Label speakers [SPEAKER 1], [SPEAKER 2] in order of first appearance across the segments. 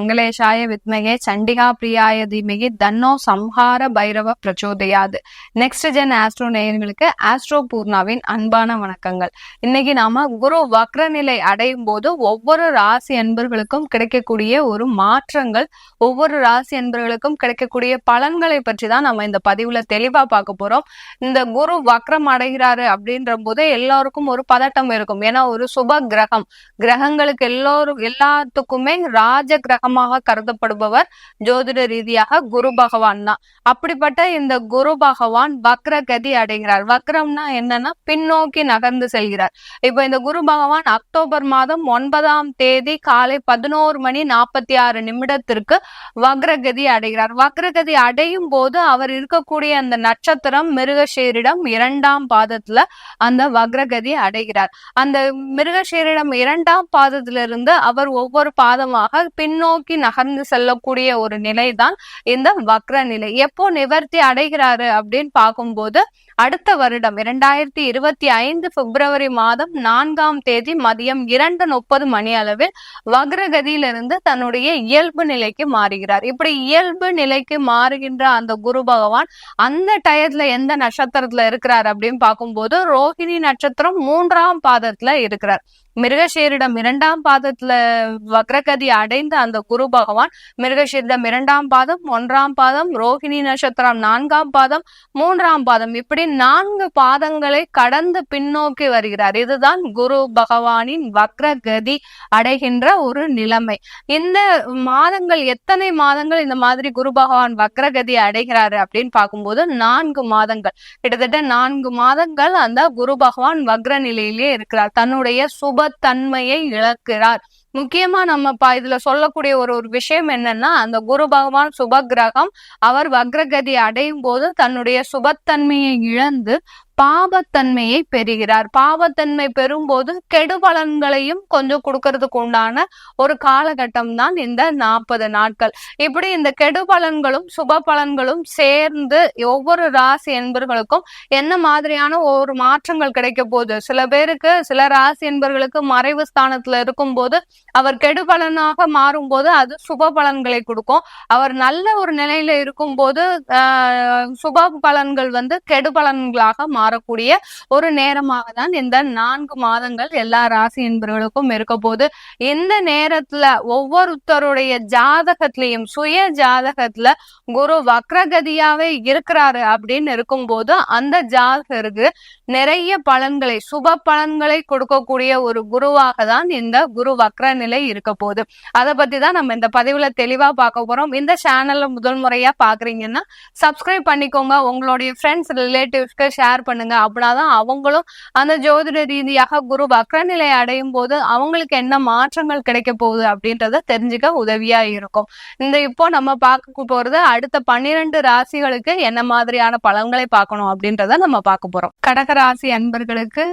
[SPEAKER 1] மங்களேஷாய வித்மகே சண்டிகா பிரியாய தீமகி தன்னோ சம்ஹார பைரவ பிரச்சோதயாது. நெக்ஸ்ட் ஜென் ஆஸ்ட்ரோ நேயர்களுக்கு ஆஸ்ட்ரோ பூர்ணாவின் அன்பான வணக்கங்கள். இன்னைக்கு நாம குரு வக்ரநிலை அடையும் போது ஒவ்வொரு ராசி அன்பர்களுக்கும் கிடைக்கக்கூடிய ஒரு மாற்றங்கள் ஒவ்வொரு ராசி அன்பர்களுக்கும் கிடைக்கக்கூடிய பலன்களை பற்றி தான் நம்ம இந்த பதிவுல தெளிவா பார்க்க போறோம். இந்த குரு வக்ரம் அடைகிறாரு அப்படின்ற போது எல்லாருக்கும் ஒரு பதட்டம் இருக்கும். ஏன்னா ஒரு சுப கிரகம். கிரகங்களுக்கு எல்லோரும் எல்லாத்துக்குமே ராஜ கிரகம் கிரகமாக கருதப்படுபவர் ஜோதிட ரீதியாக குரு பகவான் தான். அப்படிப்பட்ட இந்த குரு பகவான் வக்ர கதி அடைகிறார். வக்ரம்னா என்னன்னா பின்னோக்கி நகர்ந்து செல்கிறார். இப்ப இந்த குரு பகவான் அக்டோபர் மாதம் ஒன்பதாம் தேதி காலை பதினோரு மணி நாற்பத்தி ஆறு நிமிடத்திற்கு வக்ரகதி அடைகிறார். வக்ரகதி அடையும் போது அவர் இருக்கக்கூடிய அந்த நட்சத்திரம் மிருகஷீரிடம் இரண்டாம் பாதத்துல அந்த வக்ரகதி அடைகிறார். அந்த மிருகஷீரிடம் இரண்டாம் பாதத்திலிருந்து அவர் ஒவ்வொரு பாதமாக பின்னோ பின்னோக்கி நகர்ந்து செல்லக்கூடிய ஒரு நிலைதான் இந்த வக்ர நிலை எப்போ நிவர்த்தி அடைகிறாரு அப்படின்னு பார்க்கும்போது அடுத்த வருடம் இரண்டாயிரத்தி இருபத்தி ஐந்து பிப்ரவரி மாதம் நான்காம் தேதி மதியம் இரண்டு முப்பது மணி அளவில் வக்ரகதியிலிருந்து தன்னுடைய இயல்பு நிலைக்கு மாறுகிறார். இப்படி இயல்பு நிலைக்கு மாறுகின்ற அந்த குரு பகவான் அந்த டயத்துல எந்த நட்சத்திரத்துல இருக்கிறார் அப்படின்னு பார்க்கும்போது ரோஹிணி நட்சத்திரம் மூன்றாம் பாதத்துல இருக்கிறார். மிருகஷீரிடம் இரண்டாம் பாதத்துல வக்ரகதி அடைந்த அந்த குரு பகவான் மிருகஷீரிடம் இரண்டாம் பாதம் ஒன்றாம் பாதம் ரோஹிணி நட்சத்திரம் நான்காம் பாதம் மூன்றாம் பாதம் இப்படி நான்கு பாதங்களை கடந்து பின்னோக்கி வருகிறார். இதுதான் குரு பகவானின் வக்ரகதி அடைகின்ற ஒரு நிலைமை. இந்த மாதங்கள் எத்தனை மாதங்கள் இந்த மாதிரி குரு பகவான் வக்ரகதி அடைகிறாரு அப்படின்னு பார்க்கும்போது நான்கு மாதங்கள். கிட்டத்தட்ட நான்கு மாதங்கள் அந்த குரு பகவான் வக்ர நிலையிலே இருக்கிறார். தன்னுடைய சுபத்தன்மையை இழக்கிறார். முக்கியமா நம்ம பா இதுல சொல்லக்கூடிய ஒரு ஒரு விஷயம் என்னன்னா அந்த குரு பகவான் சுப கிரகம் அவர் வக்ரகதி அடையும் போது தன்னுடைய சுபத்தன்மையை இழந்து பாபத்தன்மையை பெறுகிறார். பாவத்தன்மை பெறும்போது கெடுபலன்களையும் கொஞ்சம் கொடுக்கறதுக்கு உண்டான ஒரு காலகட்டம் தான் இந்த நாற்பது நாட்கள். இப்படி இந்த கெடுபலன்களும் சுப பலன்களும் சேர்ந்து ஒவ்வொரு ராசி என்பர்களுக்கும் என்ன மாதிரியான ஒரு மாற்றங்கள் கிடைக்க போகுது? சில பேருக்கு சில ராசி என்பர்களுக்கு மறைவு ஸ்தானத்துல இருக்கும்போது அவர் கெடுபலனாக மாறும்போது அது சுப பலன்களை கொடுக்கும். அவர் நல்ல ஒரு நிலையில இருக்கும் போது சுப பலன்கள் வந்து கெடுபலன்களாக மாறும். மாறக்கூடிய ஒரு நேரமாக தான் இந்த நான்கு மாதங்கள் எல்லா ராசி என்பவர்களுக்கும் இருக்க போது இந்த நேரத்துல ஒவ்வொருத்தருடைய ஜாதகத்திலையும் சுய ஜாதகத்துல குரு வக்ரகதியாவே இருக்கிறாரு அப்படின்னு இருக்கும்போது அந்த ஜாதகருக்கு நிறைய பலன்களை சுப பலன்களை கொடுக்கக்கூடிய ஒரு குருவாக தான் இந்த குரு வக்ர நிலை இருக்க போகுது. அதை பத்தி தான் நம்ம இந்த பதிவுல தெளிவா பார்க்க போறோம். இந்த சேனல்ல முதல் முறையா பாக்குறீங்கன்னா சப்ஸ்கிரைப் பண்ணிக்கோங்க. உங்களுடைய ஃப்ரெண்ட்ஸ் ரிலேட்டிவ்ஸ்க்கு ஷேர் பண்ணுங்க. அப்படின்னாதான் அவங்களும் அந்த ஜோதிட ரீதியாக குரு வக்ர நிலை அடையும் போது அவங்களுக்கு என்ன மாற்றங்கள் கிடைக்க போகுது அப்படின்றத தெரிஞ்சுக்க உதவியா இருக்கும். இந்த இப்போ நம்ம பார்க்க போறது அடுத்த பன்னிரண்டு ராசிகளுக்கு என்ன மாதிரியான பலன்களை பார்க்கணும் அப்படின்றத நம்ம பார்க்க போறோம். கடகர ராசி அன்பர்களுக்கு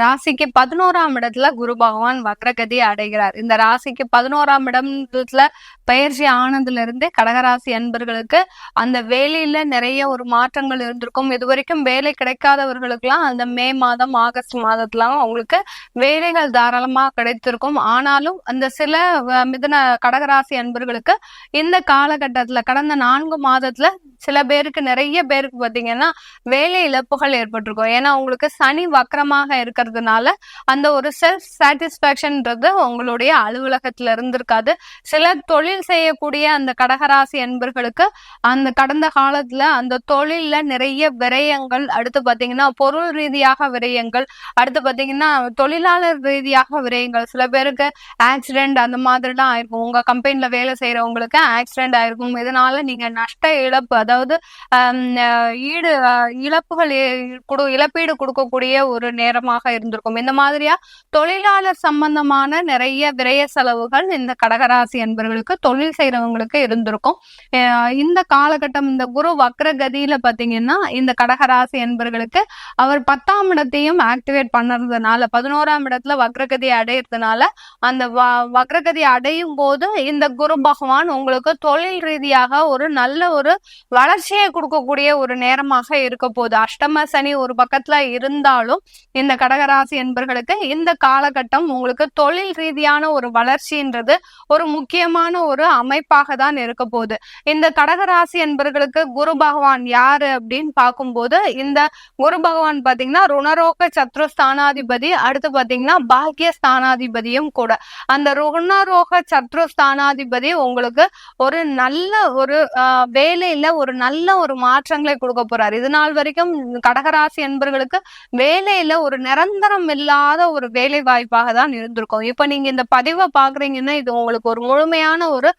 [SPEAKER 1] ராசிக்கு பதினோராம் இடத்துல குரு பகவான் வக்ரகதி அடைகிறார். இந்த ராசிக்கு பதினோராம் இடத்துல பயிற்சி ஆனதுல இருந்தே கடகராசி அன்பர்களுக்கு அந்த வேலையில நிறைய ஒரு மாற்றங்கள் இருந்திருக்கும். இது வரைக்கும் வேலை கிடைக்காதவர்களுக்கெல்லாம் அந்த மே மாதம் ஆகஸ்ட் மாதத்துலாம் அவங்களுக்கு வேலைகள் தாராளமா கிடைத்திருக்கும். ஆனாலும் அந்த சில மிதன கடகராசி அன்பர்களுக்கு இந்த காலகட்டத்துல கடந்த நான்கு மாதத்துல சில பேருக்கு நிறைய பேருக்கு பார்த்தீங்கன்னா வேலை இழப்புகள் ஏற்பட்டிருக்கும். ஏன்னா உங்களுக்கு சனி வக்கரமாக இருக்கிறதுனால அந்த ஒரு செல்ஃப் சாட்டிஸ்பாக்சன்ன்றது உங்களுடைய அலுவலகத்துல இருந்திருக்காது. சில தொழில் செய்யக்கூடிய அந்த கடகராசி என்பர்களுக்கு அந்த கடந்த காலத்துல அந்த தொழில்ல நிறைய விரயங்கள் அடுத்து பாத்தீங்கன்னா பொருள் ரீதியாக விரயங்கள் அடுத்து பாத்தீங்கன்னா தொழிலாளர் ரீதியாக விரயங்கள். சில பேருக்கு ஆக்சிடென்ட் அந்த மாதிரிலாம் ஆயிருக்கும். உங்க கம்பெனில வேலை செய்யறவங்களுக்கு ஆக்சிடென்ட் ஆயிருக்கும். இதனால நீங்க நஷ்ட இழப்பு அதாவது ஈடு இழப்புகள் இழப்பீடு கொடுக்கக்கூடிய ஒரு நேரமாக இருந்திருக்கும். இந்த மாதிரியா தொழிலாளர் சம்பந்தமான நிறைய விரய செலவுகள் இந்த கடகராசி என்பவர்களுக்கு தொழில் செய்யறவங்களுக்கு இருந்திருக்கும். இந்த காலகட்டம் இந்த குரு வக்ரகதியில பாத்தீங்கன்னா இந்த கடகராசி என்பவர்களுக்கு அவர் பத்தாம் இடத்தையும் ஆக்டிவேட் பண்ணறதுனால பதினோராம் இடத்துல வக்ரகதி அடையிறதுனால அந்த வ- வக்ரகதி அடையும் போது இந்த குரு பகவான் உங்களுக்கு தொழில் ரீதியாக ஒரு நல்ல ஒரு வளர்ச்சியை கொடுக்கக்கூடிய ஒரு நேரமாக இருக்க போகுது. அஷ்டம சனி ஒரு பக்கத்துல இருந்தாலும் இந்த கடகராசி என்பர்களுக்கு இந்த காலகட்டம் உங்களுக்கு தொழில் ரீதியான ஒரு வளர்ச்சின்றது ஒரு முக்கியமான ஒரு அமைப்பாக தான் இருக்க போகுது. இந்த கடகராசி என்பர்களுக்கு குரு பகவான் யாரு அப்படின்னு பார்க்கும்போது இந்த குரு பகவான் பாத்தீங்கன்னா ருணரோக சத்ரு ஸ்தானாதிபதி அடுத்து பாத்தீங்கன்னா பாக்கிய ஸ்தானாதிபதியும் கூட. அந்த ருணரோக சத்ரு ஸ்தானாதிபதி உங்களுக்கு ஒரு நல்ல ஒரு வேலையில ஒரு ஒரு நல்ல ஒரு மாற்றங்களை கொடுக்க போறாரு. இது நாள் வரைக்கும் கடகராசி என்பர்களுக்கு வேலையில ஒரு நிரந்தரம் இல்லாத ஒரு வேலை வாய்ப்பாக தான் இருந்திருக்கும். இப்ப நீங்க இந்த பதிவை பாக்குறீங்கன்னா இது உங்களுக்கு ஒரு முழுமையான ஒரு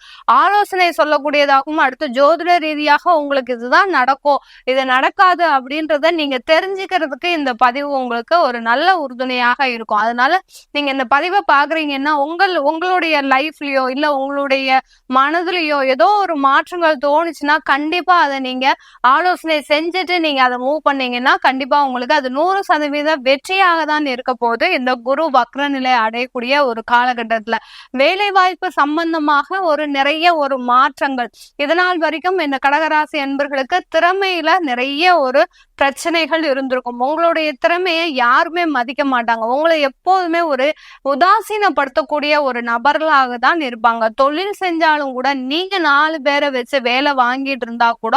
[SPEAKER 1] ஆலோசனை சொல்லக்கூடியதாகவும் அடுத்து ஜோதிட ரீதியாக உங்களுக்கு இதுதான் நடக்கும். இது நடக்காது அப்படின்றத நீங்க தெரிஞ்சுக்கிறதுக்கு இந்த பதிவு உங்களுக்கு ஒரு நல்ல உறுதுணையாக இருக்கும். அதனால நீங்க இந்த பதிவை பாக்குறீங்கன்னா உங்கள் உங்களுடைய லைஃப்லயோ இல்ல உங்களுடைய மனதுலயோ ஏதோ ஒரு மாற்றங்கள் தோணுச்சுன்னா கண்டிப்பா அதை நீங்க ஆலோசனை செஞ்சுட்டு நீங்க அதை மூவ் பண்ணீங்கன்னா கண்டிப்பா உங்களுக்கு அது நூறு சதவீத வெற்றியாக தான் இருக்க போது இந்த குரு வக்ர நிலை அடையக்கூடிய ஒரு காலகட்டத்துல வேலை வாய்ப்பு சம்பந்தமாக ஒரு நிறைய ஒரு மாற்றங்கள். இதனால் வரைக்கும் இந்த கடகராசி என்பர்களுக்கு திறமையில நிறைய ஒரு பிரச்சனைகள் இருந்திருக்கும். உங்களுடைய திறமையை யாருமே மதிக்க மாட்டாங்க. உங்களை எப்போதுமே ஒரு உதாசீனப்படுத்தக்கூடிய ஒரு நபர்களாக தான் இருப்பாங்க. தொழில் செஞ்சாலும் கூட நீங்க நாலு பேரை வச்சு வேலை வாங்கிட்டு இருந்தா கூட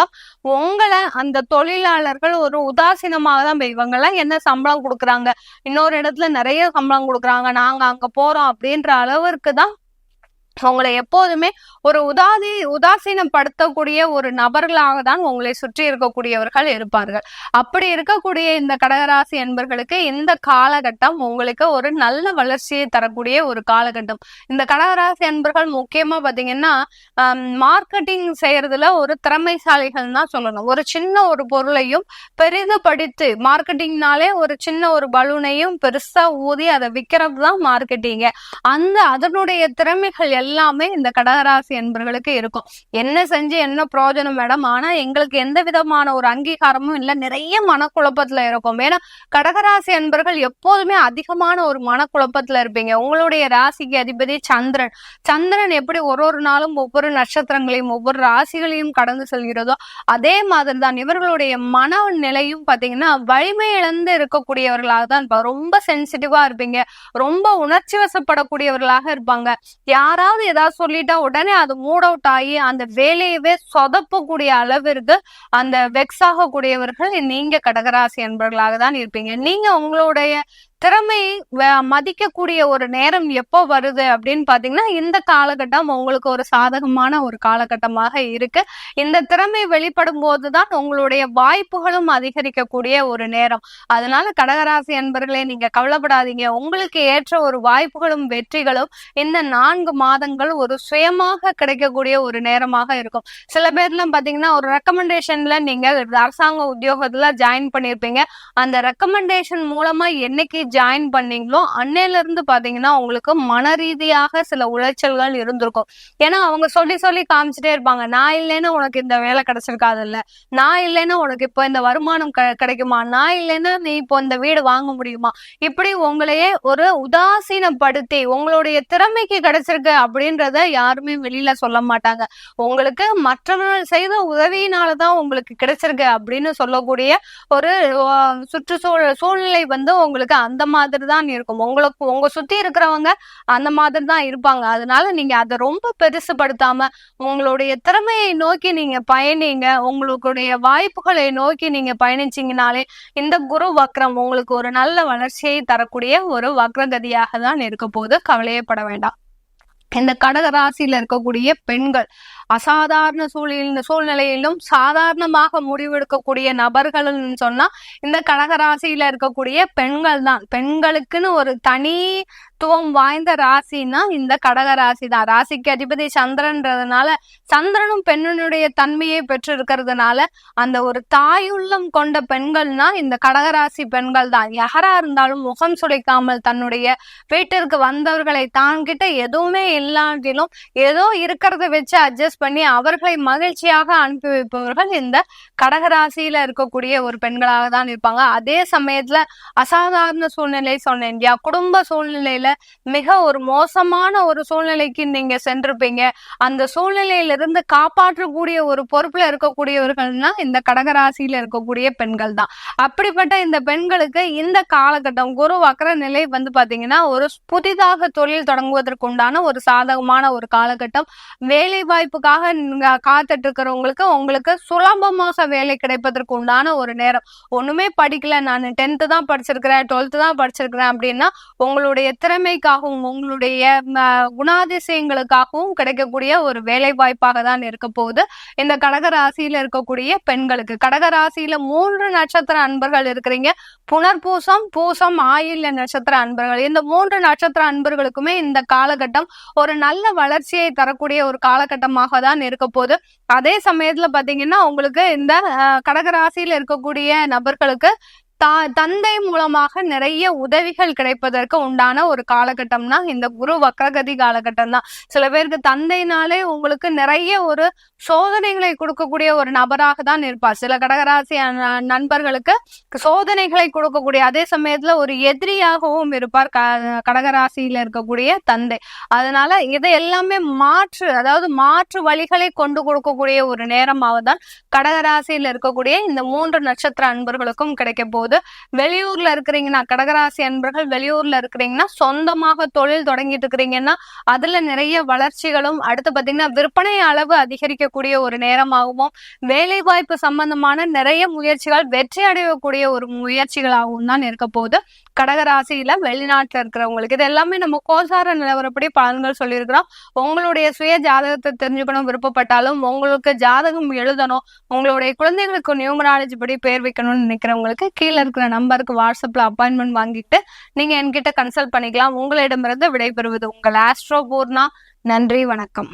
[SPEAKER 1] உங்களை அந்த தொழிலாளர்கள் ஒரு உதாசீனமாக தான் இவங்கெல்லாம் என்ன சம்பளம் கொடுக்குறாங்க? இன்னொரு இடத்துல நிறைய சம்பளம் கொடுக்குறாங்க. நாங்க அங்க போறோம் அப்படின்ற அளவிற்கு தான் உங்களை எப்போதுமே ஒரு உதாதி உதாசீனப்படுத்தக்கூடிய ஒரு நபர்களாக தான் உங்களை சுற்றி இருக்கக்கூடியவர்கள் இருப்பார்கள். அப்படி இருக்கக்கூடிய இந்த கடகராசி என்பர்களுக்கு இந்த காலகட்டம் உங்களுக்கு ஒரு நல்ல வளர்ச்சியை தரக்கூடிய ஒரு காலகட்டம். இந்த கடகராசி என்பர்கள் முக்கியமா பாத்தீங்கன்னா மார்க்கெட்டிங் செய்யறதுல ஒரு திறமைசாலிகள் தான் சொல்லணும். ஒரு சின்ன ஒரு பொருளையும் பெரிது படித்து மார்க்கெட்டிங்னாலே ஒரு சின்ன ஒரு பலூனையும் பெருசா ஊதி அதை விற்கிறது தான் மார்க்கெட்டிங்க அந்த அதனுடைய திறமைகள் எல்லாமே இந்த கடகராசி என்பர்களுக்கு இருக்கும். என்ன செஞ்சு என்ன பிரயோஜனம் மேடம் ஆனா எங்களுக்கு எந்த விதமான ஒரு அங்கீகாரமும் இல்லை. நிறைய மனக்குழப்பத்துல இருக்கும். ஏன்னா கடகராசி என்பர்கள் எப்போதுமே அதிகமான ஒரு மனக்குழப்பத்துல இருப்பீங்க. உங்களுடைய ராசிக்கு அதிபதி சந்திரன். சந்திரன் எப்படி ஒரு ஒரு நாளும் ஒவ்வொரு நட்சத்திரங்களையும் ஒவ்வொரு ராசிகளையும் கடந்து செல்கிறதோ அதே மாதிரி தான் இவர்களுடைய மன நிலையும் பாத்தீங்கன்னா வலிமை இழந்து இருக்கக்கூடியவர்களாக தான் இருப்பாங்க. ரொம்ப சென்சிட்டிவா இருப்பீங்க. ரொம்ப உணர்ச்சி வசப்படக்கூடியவர்களாக இருப்பாங்க. யாராவது ஏதாவது சொல்லிட்டா உடனே அது மூட் அவுட் ஆகி அந்த வேலையவே சொதப்பக்கூடிய அளவிற்கு அந்த வெக்ஸ் ஆகக்கூடியவர்கள் நீங்க கடகராசி என்பவர்களாக தான் இருப்பீங்க. நீங்க உங்களுடைய திறமையை வ- மதிக்கக்கூடிய ஒரு நேரம் எப்போ வருது அப்படின்னு பாத்தீங்கன்னா இந்த காலகட்டம் உங்களுக்கு ஒரு சாதகமான ஒரு காலகட்டமாக இருக்கு. இந்த திறமை வெளிப்படும் போதுதான் உங்களுடைய வாய்ப்புகளும் அதிகரிக்கக்கூடிய ஒரு நேரம். அதனால கடகராசி என்பர்களே நீங்க கவலைப்படாதீங்க. உங்களுக்கு ஏற்ற ஒரு வாய்ப்புகளும் வெற்றிகளும் இந்த நான்கு மாதங்கள் ஒரு சுயமாக கிடைக்கக்கூடிய ஒரு நேரமாக இருக்கும். சில பேர்லாம் பாத்தீங்கன்னா ஒரு ரெக்கமெண்டேஷன்ல நீங்க அரசாங்க உத்தியோகத்துல ஜாயின் பண்ணிருப்பீங்க. அந்த ரெக்கமெண்டேஷன் மூலமா என்னைக்கு ஜாயின் பண்ணீங்களோ அன்னையில இருந்து பாத்தீங்கன்னா உங்களுக்கு மன ரீதியாக சில உளைச்சல்கள் இருந்திருக்கும். ஏன்னா அவங்க சொல்லி சொல்லி காமிச்சிட்டே இருப்பாங்க. நான் இல்லைன்னா உனக்கு இந்த வேலை கிடைச்சிருக்காது இல்ல நான் இல்லைன்னா உனக்கு இப்போ இந்த வருமானம் க- கிடைக்குமா? நான் இல்லைன்னா நீ இப்போ இந்த வீடு வாங்க முடியுமா? இப்படி உங்களையே ஒரு உதாசீனப்படுத்தி உங்களுடைய திறமைக்கு கிடைச்சிருக்கு அப்படின்றத யாருமே வெளியில சொல்ல மாட்டாங்க. உங்களுக்கு மற்றவர்கள் செய்த உதவியினாலதான் உங்களுக்கு கிடைச்சிருக்கு அப்படின்னு சொல்லக்கூடிய ஒரு சுற்றுச்சூழல் சூழ்நிலை வந்து உங்களுக்கு அந்த மாதிரி தான் இருக்கும். உங்களுக்கு உங்க சுத்தி இருக்கிறவங்க அந்த மாதிரி தான் இருப்பாங்க. அதனால நீங்க அதை ரொம்ப பெருசுபடுத்தாம உங்களுடைய திறமையை நோக்கி நீங்க பயணிங்க. உங்களுடைய வாய்ப்புகளை நோக்கி நீங்க பயணிச்சீங்கனாலே இந்த குரு வக்ரம் உங்களுக்கு ஒரு நல்ல வளர்ச்சியை தரக்கூடிய ஒரு வக்ரகதியாக தான் இருக்க போது கவலையப்பட வேண்டாம். இந்த கடக ராசியில இருக்கக்கூடிய பெண்கள் அசாதாரண சூழல் சூழ்நிலையிலும் சாதாரணமாக முடிவெடுக்கக்கூடிய நபர்கள்னு சொன்னா இந்த கடகராசியில இருக்கக்கூடிய பெண்கள் தான் பெண்களுக்குன்னு ஒரு தனித்துவம் வாய்ந்த ராசின்னா இந்த கடகராசி தான் ராசிக்கு அதிபதி சந்திரன்றதுனால சந்திரனும் பெண்ணினுடைய தன்மையை பெற்று இருக்கிறதுனால அந்த ஒரு தாயுள்ளம் கொண்ட பெண்கள்னா இந்த கடகராசி பெண்கள் தான் யாரா இருந்தாலும் முகம் சுளைக்காமல் தன்னுடைய வீட்டிற்கு வந்தவர்களை தான்கிட்ட எதுவுமே இல்லாட்டிலும் ஏதோ இருக்கிறத வச்சு அட்ஜஸ்ட் பண்ணி அவர்களை மகிழ்ச்சியாக அனுப்பி வைப்பவர்கள் இந்த கடகராசியில இருக்கக்கூடிய ஒரு பெண்களாக தான் இருப்பாங்க. அதே சமயத்துல அசாதாரண சூழ்நிலை சொன்னேன் இல்லையா குடும்ப சூழ்நிலையில மிக ஒரு மோசமான ஒரு சூழ்நிலைக்கு நீங்க சென்றிருப்பீங்க. அந்த சூழ்நிலையிலிருந்து காப்பாற்றக்கூடிய ஒரு பொறுப்புல இருக்கக்கூடியவர்கள்னா இந்த கடகராசியில இருக்கக்கூடிய பெண்கள் தான். அப்படிப்பட்ட இந்த பெண்களுக்கு இந்த காலகட்டம் குரு வக்கர நிலை வந்து பாத்தீங்கன்னா ஒரு புதிதாக தொழில் தொடங்குவதற்கு உண்டான ஒரு சாதகமான ஒரு காலகட்டம். வேலை வாய்ப்புக்காக உங்களுக்காக காத்துட்டு இருக்கிறவங்களுக்கு உங்களுக்கு சுலபமாக வேலை கிடைப்பதற்கு உண்டான ஒரு நேரம். ஒண்ணுமே படிக்கல. நான் டென்த்து தான் படிச்சிருக்கிறேன். டுவெல்த்து தான் படிச்சிருக்கிறேன் அப்படின்னா உங்களுடைய திறமைக்காகவும் உங்களுடைய குணாதிசயங்களுக்காகவும் கிடைக்கக்கூடிய ஒரு வேலை வாய்ப்பாக தான் இருக்க போகுது. இந்த கடகராசியில இருக்கக்கூடிய பெண்களுக்கு. கடகராசியில மூன்று நட்சத்திர அன்பர்கள் இருக்கிறீங்க. புனர்பூசம் பூசம் ஆயில்ய நட்சத்திர அன்பர்கள். இந்த மூன்று நட்சத்திர அன்பர்களுக்குமே இந்த காலகட்டம் ஒரு நல்ல வளர்ச்சியை தரக்கூடிய ஒரு காலகட்டமாக தான் இருக்க போகுது. அதே சமயத்துல பாத்தீங்கன்னா உங்களுக்கு இந்த கடகராசியில இருக்கக்கூடிய நபர்களுக்கு தா தந்தை மூலமாக நிறைய உதவிகள் கிடைப்பதற்கு உண்டான ஒரு காலகட்டம்னா இந்த குரு வக்ரகதி காலகட்டம் தான் சில பேருக்கு தந்தைனாலே உங்களுக்கு நிறைய ஒரு சோதனைகளை கொடுக்கக்கூடிய ஒரு நபராக தான் இருப்பார். சில கடகராசி நண்பர்களுக்கு சோதனைகளை கொடுக்கக்கூடிய அதே சமயத்துல ஒரு எதிரியாகவும் இருப்பார் கடகராசியில இருக்கக்கூடிய தந்தை. அதனால இதை எல்லாமே மாற்று அதாவது மாற்று வழிகளை கொண்டு கொடுக்கக்கூடிய ஒரு நேரமாக தான் கடகராசியில இருக்கக்கூடிய இந்த மூன்று நட்சத்திர அன்பர்களுக்கும் கிடைக்க போகுது. போது வெளியூர்ல இருக்கிறீங்கன்னா கடகராசி அன்பர்கள் வெளியூர்ல இருக்கிறீங்கன்னா சொந்தமாக தொழில் தொடங்கிட்டு இருக்கிறீங்கன்னா அதுல நிறைய வளர்ச்சிகளும் அடுத்து பாத்தீங்கன்னா விற்பனை அளவு அதிகரிக்கக்கூடிய ஒரு நேரமாகவும் வேலை வாய்ப்பு சம்பந்தமான நிறைய முயற்சிகள் வெற்றி அடையக்கூடிய ஒரு முயற்சிகளாகவும் தான் இருக்க போகுது. கடகராசியில வெளிநாட்டுல இருக்கிறவங்களுக்கு. இது எல்லாமே நம்ம கோசார நிலவரப்படி பலன்கள் சொல்லியிருக்கிறோம். உங்களுடைய சுய ஜாதகத்தை தெரிஞ்சுக்கணும் விருப்பப்பட்டாலும் உங்களுக்கு ஜாதகம் எழுதணும் உங்களுடைய குழந்தைகளுக்கு நியூமராலஜி படி பேர் வைக்கணும்னு நினைக்கிறவங்களுக்கு கீழே இருக்கிற நம்பருக்கு வாட்ஸ்அப்ல அப்பாயின்மெண்ட் வாங்கிட்டு நீங்க என்கிட்ட கன்சல்ட் பண்ணிக்கலாம். உங்களிடமிருந்து விடைபெறுவது உங்கள் ஆஸ்ட்ரோ பூர்ணா. நன்றி வணக்கம்.